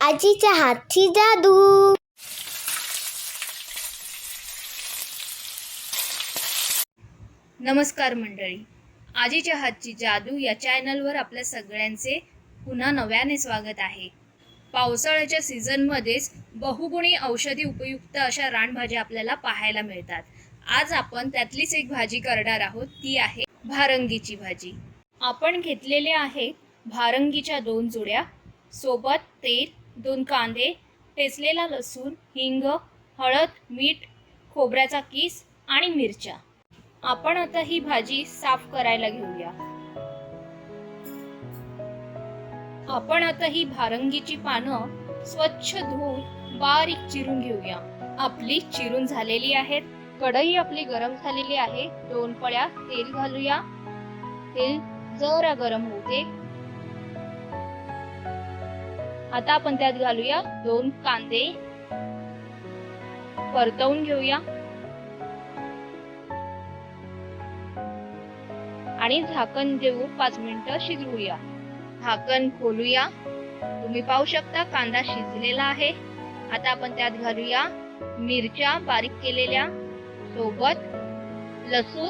आजीच्या हातची जादू. नमस्कार मंडळी. आजीच्या हातची जादू या चॅनलवर आपल्या सगळ्यांचे पुन्हा नव्याने स्वागत आहे. पावसाळ्याच्या सीझनमध्येच बहुगुणी औषधी उपयुक्त अशा रानभाज्या आपल्याला पाहायला मिळतात. आज आपण त्यातलीच एक भाजी करणार आहोत. ती आहे भारंगीची भाजी. आपण घेतलेले आहे भारंगीच्या दोन जुड्या सोबत तेल दोन कांदे टेचलेला लसूण हिंग हळद मीठ खोबऱ्याचा किस आणि मिरच्या. आपण आता ही भाजी साफ करायला घेऊया. आपण आता ही भारंगीची पानं स्वच्छ धुवून बारीक चिरून घेऊया. आपली चिरून झालेली आहेत. कढई आपली गरम झालेली आहे. दोन पळ्या तेल घालूया. तेल जरा गरम होते आता आपण त्यात घालूया दोन कांदे. परतवून घेऊया. आणि झाकण देऊ पाच मिनिटं शिजवूया. झाकण खोलूया. तुम्ही पाहू शकता कांदा शिजलेला आहे. आता आपण त्यात घालूया मिरच्या बारीक केलेल्या सोबत लसूण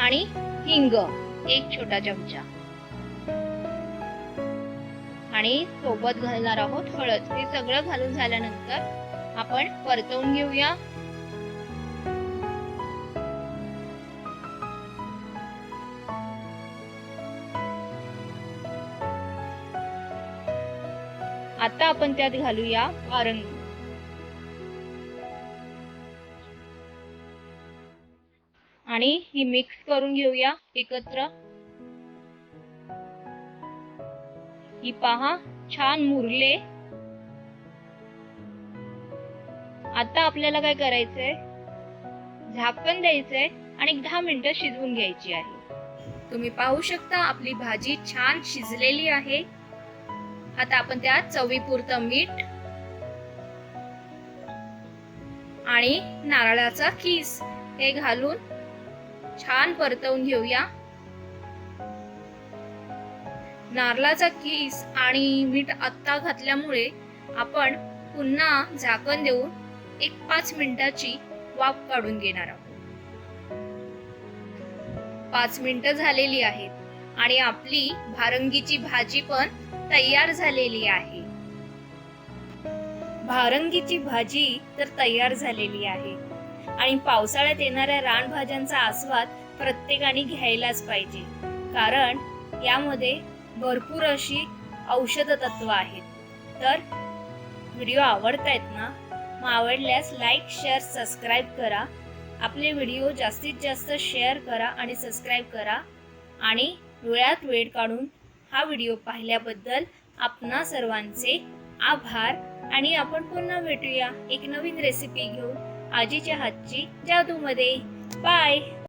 आणि हिंग एक छोटा चमचा. आणि सोबत घालणार आहोत हळद. हे सगळं घालून झाल्यानंतर आपण परतवून घेऊया. आता आपण त्यात घालूया वारंगी आणि ही मिक्स करून घेऊया एकत्र. ही पहा छान मुरले. आता आपल्याला काय करायचंय? झाकण द्यायचंय आणि दहा मिनिटं शिजवून घ्यायची आहे. तुम्ही पाहू शकता आपली भाजी छान शिजलेली आहे. आता आपण त्यात चवीपुरतं मीठ आणि नारळाचा किस हे घालून छान परतवून घेऊया. नारळाचा किस आणि मीठ आत्ता घातल्यामुळे आपण पुन्हा झाकण देऊन एक पाच मिनिटाची वाफ काढून घेणार आहोत. पाच मिनिटं झालेली आहेत आणि आपली भारंगीची भाजी पण तयार झालेली आहे. भारंगीची भाजी तर तयार झालेली आहे आणि पावसाळ्यात येणाऱ्या रानभाज्यांचा आस्वाद प्रत्येकाने घ्यायलाच पाहिजे. कारण यामध्ये भरपूर अशी औषध तत्व आहेत. तर व्हिडिओ आवडतायत ना? मग आवडल्यास लाईक शेअर सबस्क्राईब करा. आपले व्हिडिओ जास्तीत जास्त शेअर करा आणि सबस्क्राईब करा. आणि वेळात वेळ काढून हा व्हिडिओ पाहिल्याबद्दल आपणा सर्वांचे आभार. आणि आपण पुन्हा भेटूया एक नवीन रेसिपी घेऊन आजीच्या हातची जादूमध्ये. बाय